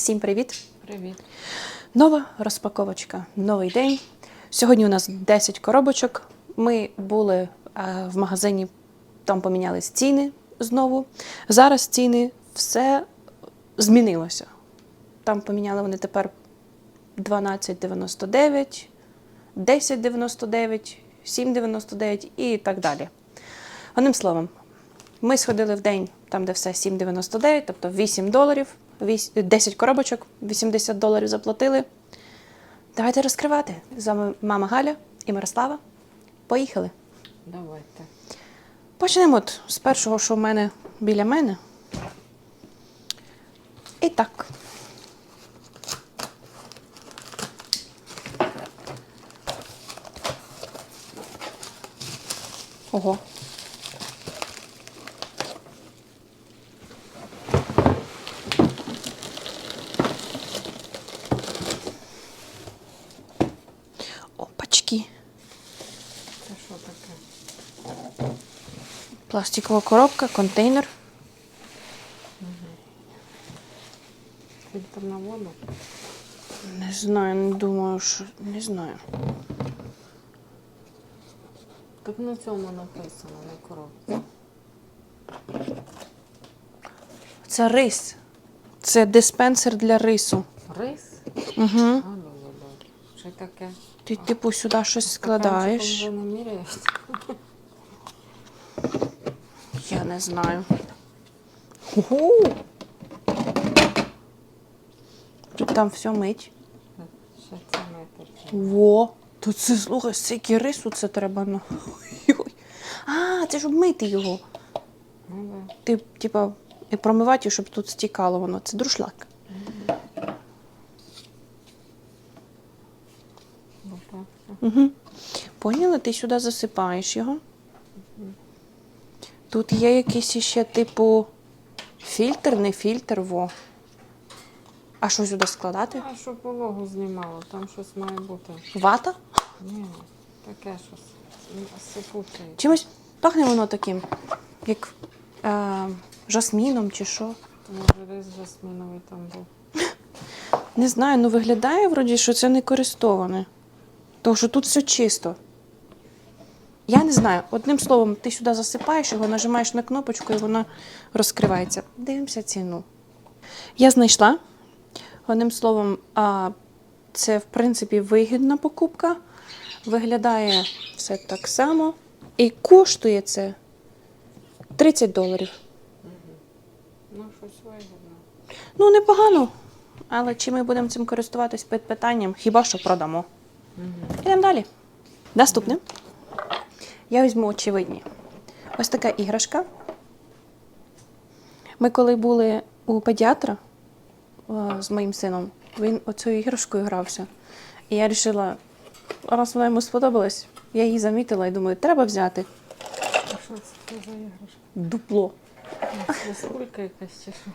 Всім привіт! Привіт. Нова розпаковочка, новий день. Сьогодні у нас 10 коробочок. Ми були е, в магазині, там помінялись ціни знову. Зараз ціни все змінилося. Там поміняли вони тепер 12,99, 10,99, 7,99 і так далі. Одним словом, ми сходили в день там, де все 7,99, тобто 8 доларів, 10 коробочок, 80 доларів заплатили. Давайте розкривати. З вами мама Галя і Мирослава. Поїхали. Давайте. Почнемо от з першого, що в мене біля мене. І так. Ого. Опачки. Це що таке? Пластикова коробка, контейнер. Фільтр на воду. Не знаю, не думаю, що. Не знаю. Так на цьому написано, на коробці. Це рис. Це диспенсер для рису. Рис? Угу. А, добре, добре. Що таке? Ти, типу, сюди щось складаєш. Стаканчиком не? Я не знаю. Ого! Тут там все мить. Ще це метр. Во! Тут це, слухай, стільки рису це треба. Ну. Ой. А, це щоб мити його. Ну, да. Ти, типа, і промивати, щоб тут стікало воно. Це друшлак. Угу. Поняла, ти сюди засипаєш його. Тут є якийсь ще, типу, фільтр, не фільтр, во. А що сюди складати? А що вологу знімало, там щось має бути. Вата? Ні, таке щось. Сипуче. Чимось пахне воно таким, як е, жасміном чи що. Може рис жасминовий там був. Не знаю, ну виглядає вроді, що це не користоване. Тому що тут все чисто. Я не знаю. Одним словом, ти сюди засипаєш його, нажимаєш на кнопочку і воно розкривається. Дивимося ціну. Я знайшла. Одним словом, а, це в принципі вигідна покупка. Виглядає все так само. І коштує це 30 доларів. Ну, щось вигідно. Ну, непогано. Але чи ми будемо цим користуватись під питанням? Хіба що продамо? Ідемо далі. Наступне. Я візьму очевидні. Ось така іграшка. Ми коли були у педіатра з моїм сином, він оцею іграшкою грався. І я вирішила, раз вона йому сподобалась, я її замітила і думаю, треба взяти А що це за іграшка? дупло. Це скулька якась чи що?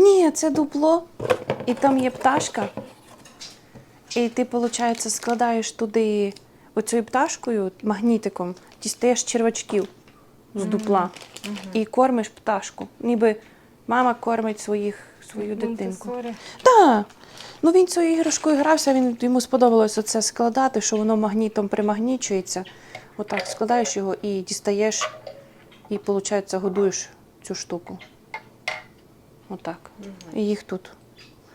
Ні, це дупло, і там є пташка. І ти, виходить, складаєш туди оцею пташкою, магнітиком, дістаєш червачків з дупла і кормиш пташку. Ніби мама кормить своїх, свою дитинку. Так. Ну він цією іграшкою грався, він, йому сподобалося це складати, що воно магнітом примагнічується. Отак складаєш його і дістаєш, і, виходить, годуєш цю штуку. Отак. І їх тут.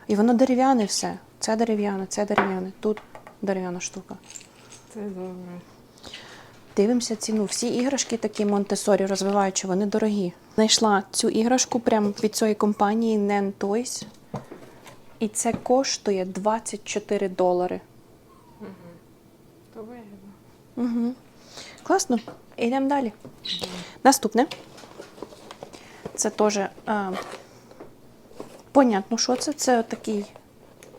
І воно дерев'яне все. Це дерев'яне, це дерев'яне, тут дерев'яна штука. Це добре. Дивимося ціну. Всі іграшки такі Монтесорі розвиваючі, вони дорогі. Знайшла цю іграшку прямо від цієї компанії Nen Toys. І це коштує 24 долари. То вигідно. Угу. Класно. Йдемо далі. Наступне. Це теж е, понятно, що це. Це такий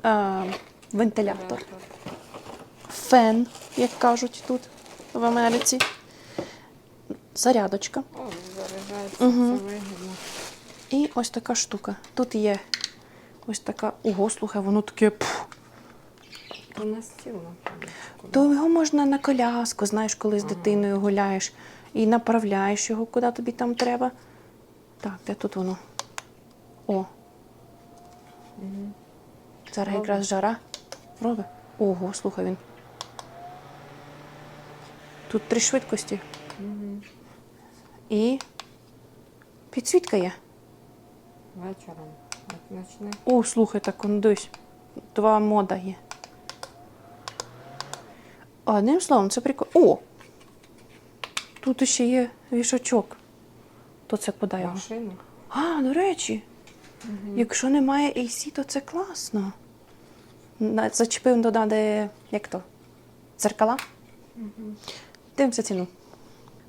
е, вентилятор. Фен, як кажуть тут в Америці. Зарядочка. О, заряджається, це вигідно. І ось така штука. Тут є ось така. Ого, слухай, воно таке. пф. То на стіл, напевно. То його можна на коляску, знаєш, коли з дитиною гуляєш і направляєш його, куди тобі там треба. Так, де тут воно? О. Зараз якраз жара. Робить. Ого, слухай він. Тут три швидкості. Угу. І підсвітка є. Вечором. Як. О, слухай, так он дивись. Два мода є. Одним словом, це прикольно. О! Тут ще є вішачок. То це куди його? Машини. А, до речі, якщо немає AC, то це класно. Зачепив додати, як то? Дзеркала? Дивимося ціну.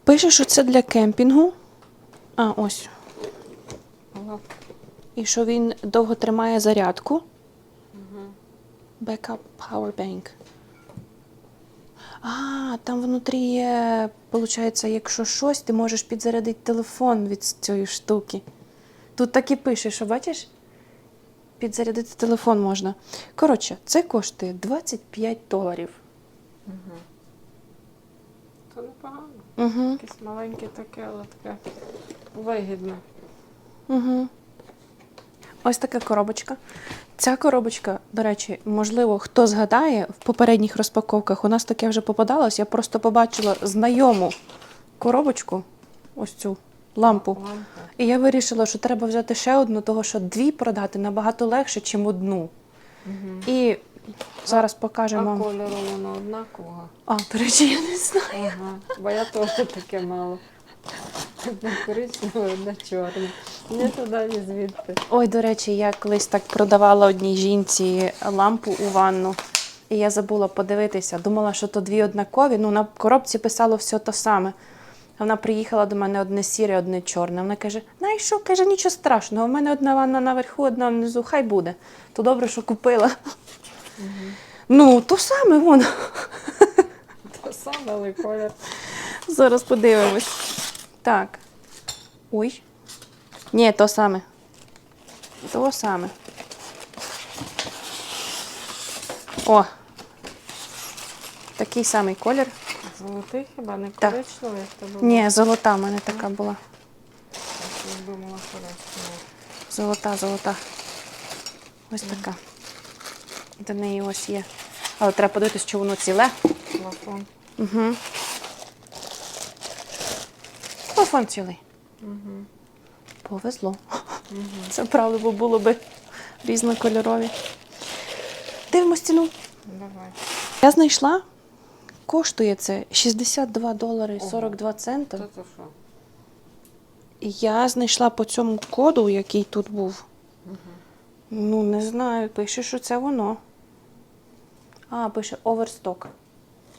Пише, що це для кемпінгу. А, ось. І що він довго тримає зарядку. Backup Power Bank. А, там внутрі є, виходить, якщо щось, ти можеш підзарядити телефон від цієї штуки. Тут так і пише, що бачиш? Підзарядити телефон можна. Коротше, це коштує 25 доларів. То непогано. Угу. Якесь маленьке таке, але таке вигідне. Угу. Ось така коробочка. Ця коробочка, до речі, можливо, хто згадає, в попередніх розпаковках у нас таке вже попадалось. Я просто побачила знайому коробочку, ось цю лампу. Лампа. І я вирішила, що треба взяти ще одну, того що дві продати набагато легше, ніж одну. Угу. І зараз покажемо вам. кольору воно однакового. А, до речі, я не знаю. Ага. Бо я теж таке мало. Одне коричневе, одне чорне. Ні туди, ні звідти. Ой, до речі, я колись так продавала одній жінці лампу у ванну. І я забула подивитися. Думала, що то дві однакові. Ну, на коробці писало все те саме. А Вона приїхала до мене одне сіре, одне чорне. Вона каже: Най що, каже, нічого страшного. У мене одна ванна наверху, одна внизу, хай буде. То добре, що купила. Ну, то саме воно. То саме, але колір. Зараз подивимось. Так. Ой. Ні, то саме. То саме. О. Такий самий колір. Золотий хіба не Так. коричневий, як то було? Ні, золота в мене така була. Я думала, коричневий. Золота, золота. Ось така. До неї ось є. Але треба подивитися, чи воно ціле. Плафон. Угу. Телефон цілий. Угу. Повезло. Угу. Це правда, бо було би різнокольорові. Дивимось ціну. Давай. Я знайшла. Коштує це 62 долари 42 цента. То то що? Я знайшла по цьому коду, який тут був. Ну, не знаю, пише, що це воно. А, пише оверсток.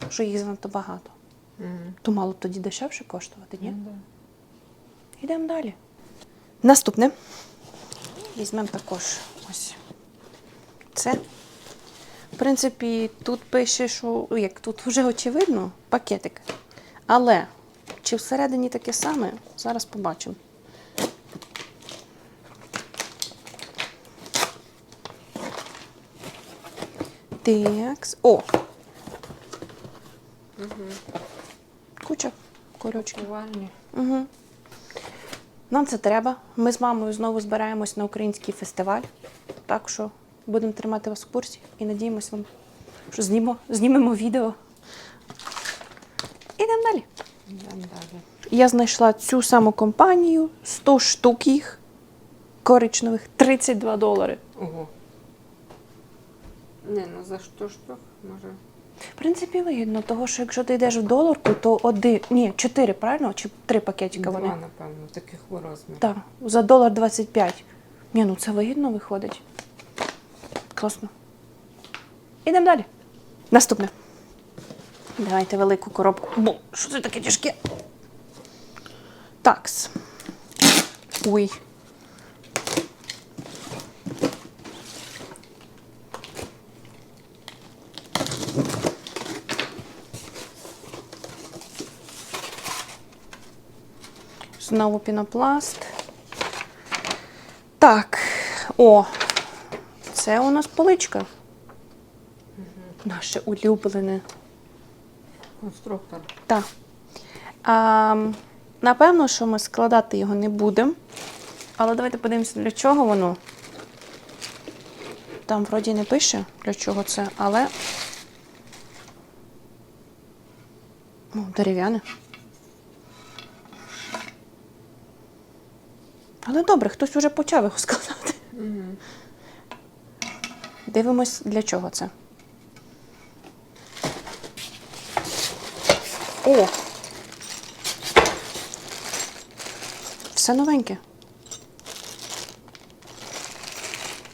Що їх занадто багато. Угу. То мало б тоді дешевше коштувати, ні? Да. Йдемо далі. Наступне. Візьмемо також ось це. В принципі, тут пише, що ну, як тут вже очевидно, пакетик. Але чи всередині таке саме, зараз побачимо. Такс. О! Куча кольочків. Пакувальні. Угу. Нам це треба. Ми з мамою знову збираємось на український фестиваль. Так що будемо тримати вас в курсі і надіємось вам, що знімо, знімемо відео. Ідемо далі. Далі. Я знайшла цю саму компанію, 100 штук їх, коричневих, 32 долари. Ого. Не, ну за що штук, може. В принципі, вигідно, того що якщо ти йдеш в доларку, то один, ні, чотири, правильно? Чи три пакетика Два, напевно, таких у розмірах. Так, за долар 25. Ні, ну це вигідно виходить. Класно. Ідемо далі. Наступне. Давайте велику коробку. Бо, що це таке тяжке? Такс. Ой. Знову пінопласт. Так. О, це у нас поличка. Наше улюблене. Конструктор. Так. А, напевно, що ми складати його не будемо. Але давайте подивимося, для чого воно. там вроді не пише, для чого це, але. Ну, дерев'яне. Але добре, хтось уже почав його складати. Угу. Дивимось, для чого це. О! Все новеньке.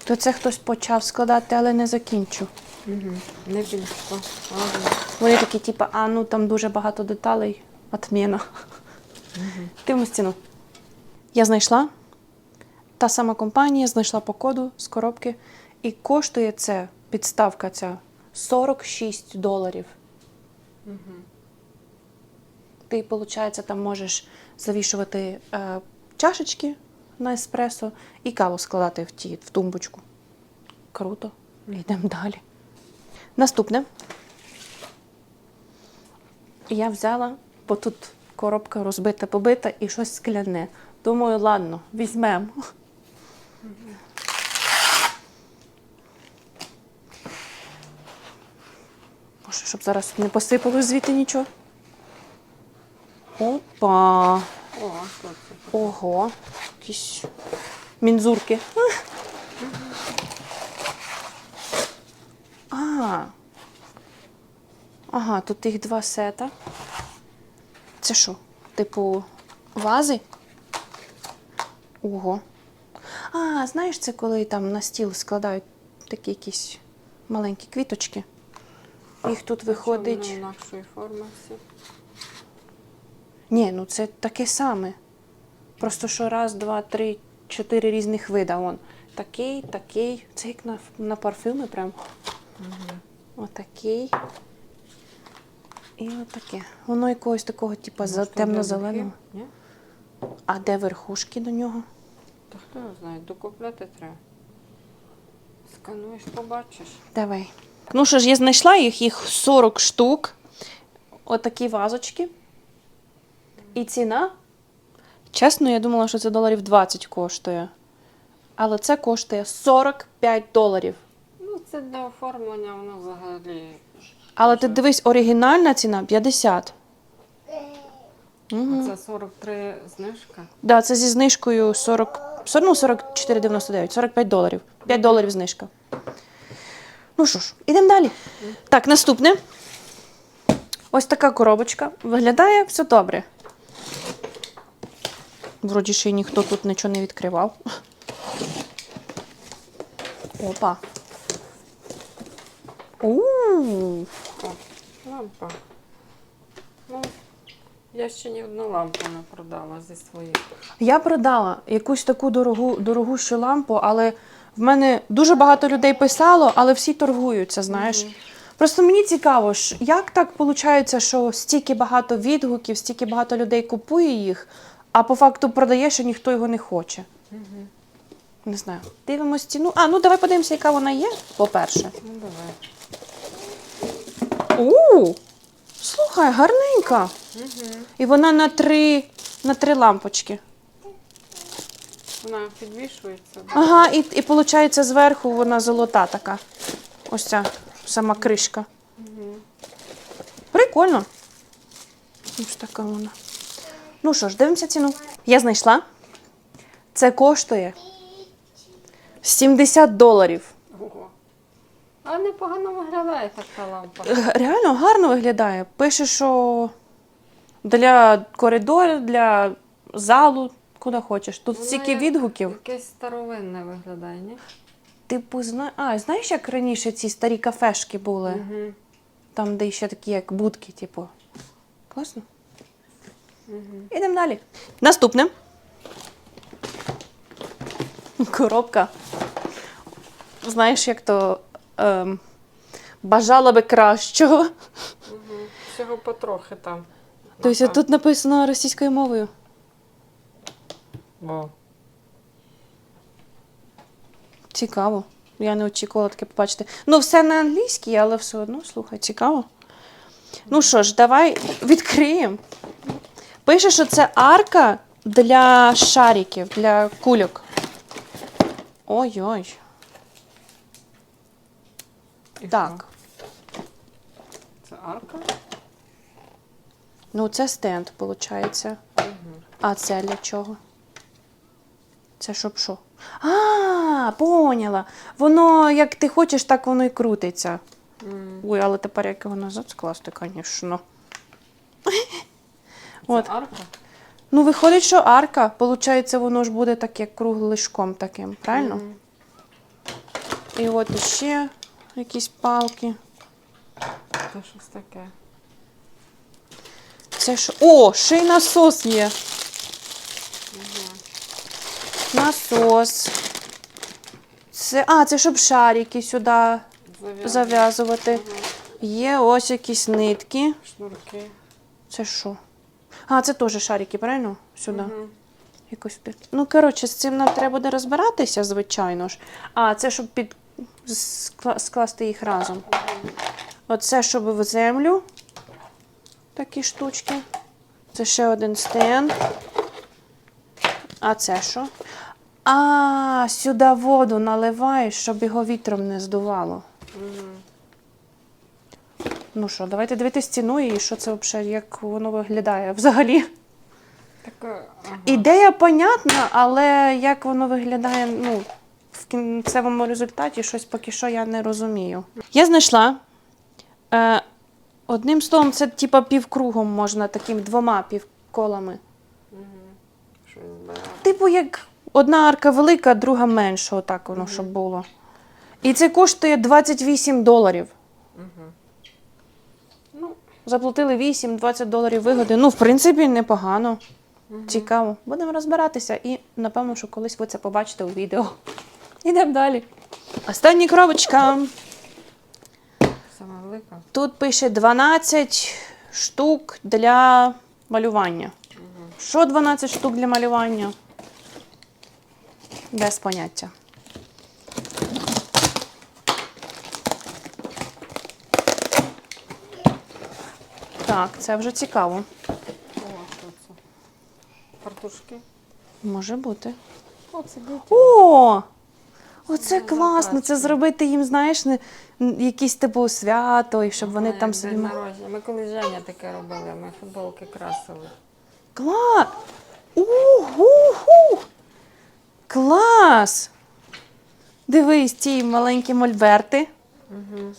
То це хтось почав складати, але не закінчив. Угу. Не більше. Вони такі, типу, а ну там дуже багато деталей. Отміна. Дивимось ціну. Я знайшла. Та сама компанія знайшла по коду з коробки. І коштує це, підставка ця 46 доларів. Ти, виходить, там можеш завішувати е, чашечки на еспресо і каву складати в ті в тумбочку. Круто. Йдемо далі. Наступне. Я взяла, бо тут коробка розбита, побита і щось скляне. Думаю, ладно, візьмемо. Може, щоб зараз не посипалось звідти нічого. Опа. Ого. Якісь мінзурки. А. Ага, тут їх два сета. Це що? Типу вази? Ого. А, знаєш, це коли там на стіл складають такі якісь маленькі квіточки. Їх тут виходить. Інакшої форми всі? Ні, ну це таке саме. Просто що раз, два, три, чотири різних вида. Он. Такий, такий. Це як на, на парфюми прям. Отакий. І отаке. Воно якогось такого, типу, за темно-зеленого. Ні? А де верхушки до нього? Та хто його знає, докупляти треба. Скануєш, побачиш. Давай. Ну що ж, я знайшла їх, їх 40 штук. Отакі вазочки. І ціна. Чесно, я думала, що це доларів 20 коштує. Але це коштує 45 доларів. Ну, це для оформлення, воно взагалі. Але ти дивись, оригінальна ціна 50. Угу. Це 43 знижка. Да, це зі знижкою 40, 40 ну, 44,99, 45 доларів. 5 доларів знижка. Ну що ж, ідемо далі. Так, наступне. Ось така коробочка. Виглядає все добре. Вроді ще й ніхто тут нічого не відкривав. Опа. У. О, лампа. Я ще ні одну лампу не продала зі своїх. Я продала якусь таку дорогу, дорогущу лампу, але в мене дуже багато людей писало, але всі торгуються, знаєш. Просто мені цікаво, ж, як так виходить, що стільки багато відгуків, стільки багато людей купує їх, а по факту продаєш і ніхто його не хоче. Не знаю. Дивимось ціну. А, ну давай подивимося, яка вона є, по-перше. Ну, давай. У, слухай, гарненька. І вона на три, на три лампочки. Вона підвішується. Ага, і, і виходить, зверху вона золота така. Ось ця сама кришка. Прикольно. Ось така вона. Ну що ж, дивимося ціну. Я знайшла. Це коштує 70 доларів. Ого. А непогано виглядає така лампа. Реально гарно виглядає. Пише, що для коридору, для залу, куди хочеш. Тут Воно стільки як відгуків. Якесь старовинне виглядає, ні? Типу, зна... а, знаєш, як раніше ці старі кафешки були? Угу. Там, де ще такі, як будки, типу. Класно. Угу. Ідемо далі. Наступне. Коробка. Знаєш, як то ем, бажала би кращого. Угу. Всього потрохи там. Тобто тут написано російською мовою. О. Цікаво. Я не очікувала таке побачити. Ну, все на англійській, але все одно, слухай, цікаво. Ну що ж, давай відкриємо. Пише, що це арка для шариків, для кульок. Ой-ой. І Так. Це арка? Ну, це стенд, виходить. Угу. А це для чого? Це щоб що? А, поняла. Воно, як ти хочеш, так воно і крутиться. Ой, але тепер як його назад скласти, звісно. От. Це арка? Ну, виходить, що арка, виходить, воно ж буде таке круглишком таким, правильно? І от ще якісь палки. Це щось таке. Це що? О, ще й насос є. Насос. Це, а, це щоб шарики сюди зав'язувати. Є ось якісь нитки. Шнурки. Це що? А, це теж шарики, правильно? Сюди. Мгм. Якось. Ну, коротше, з цим нам треба буде розбиратися, звичайно ж. А, це щоб під... скла- скласти їх разом. Оце, щоб в землю. Такі штучки. Це ще один стенд. А це що? А, сюди воду наливаєш, щоб його вітром не здувало. Ну що, давайте дивитися ціну і що це взагалі, як воно виглядає взагалі. Таке, ага. Ідея понятна, але як воно виглядає, ну, в кінцевому результаті щось поки що я не розумію. Я знайшла. Е, одним словом, це типа півкругом можна таким двома півколами. Типу, як одна арка велика, друга менша, отак воно щоб було. І це коштує 28 доларів. Ну, Заплатили 8-20 доларів вигоди. Ну, в принципі, непогано. Цікаво. Будемо розбиратися і, напевно, що колись ви це побачите у відео. Ідемо далі. Остання коробочка. сама велика. Тут пише 12 штук для малювання. Що 12 штук для малювання? Без поняття. Так, це вже цікаво. О, що це? Фартушки. Може бути. О, це діти. О! Оце Ну, класно. Це зробити їм, знаєш, не, якісь типу свято, і щоб вони Ага, там як собі. день народження. Ми коли Женя таке робили, ми футболки красили. Клас! Угу! Клас! Дивись, ці маленькі мольберти. Угу.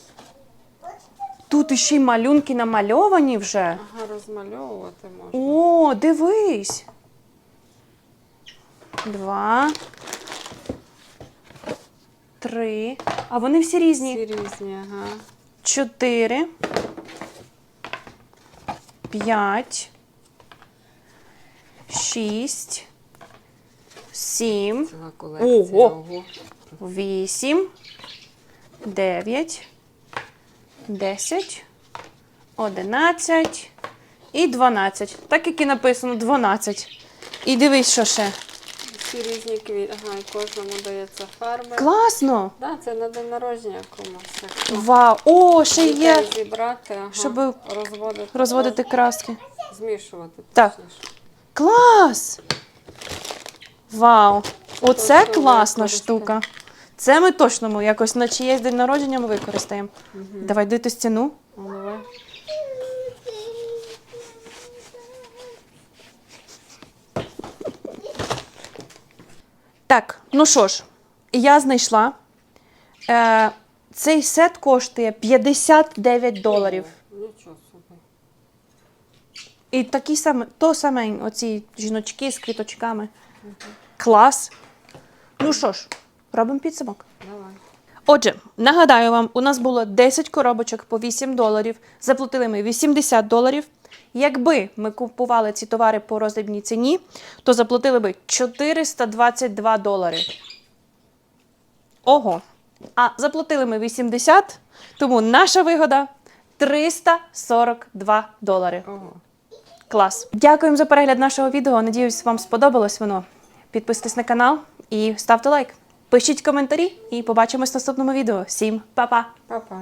Тут іще й малюнки намальовані вже. Ага, розмальовувати можна. О, дивись. Два. Три. А вони всі різні. Всі різні, ага. Чотири. П'ять. Шість. Сім. Ого. Ого. Вісім. Дев'ять. Десять. Одинадцять. І дванадцять. Так як і написано, дванадцять. І дивись, що ще. Всі різні квіти. Ага, і кожному дається фарби. Класно! Да, це на день народження комусь. Вау! О, ще є зібрати, ага, щоб розводити, розводити краски. змішувати. Так. точніше. Клас! Вау! Оце Точно класна використати. штука. Це ми точно ми якось на чиєсь день народження ми використаємо. Давай дити стіну. Ну, давай. Так, ну що ж, я знайшла. Е, цей сет коштує 59 доларів. Нічого собі. І такі саме, то саме, оці жіночки з квіточками. Клас. Ну що ж, робимо підсумок. Давай. Отже, нагадаю вам, у нас було 10 коробочок по 8 доларів. Заплатили ми 80 доларів. Якби ми купували ці товари по роздрібній ціні, то заплатили би 422 долари. Ого. А заплатили ми 80, тому наша вигода 342 долари. Ого. Клас. Дякуємо за перегляд нашого відео. Надіюсь, вам сподобалось воно. Підписуйтесь на канал і ставте лайк. Пишіть коментарі і побачимось в наступному відео. Всім па-па! Па-па.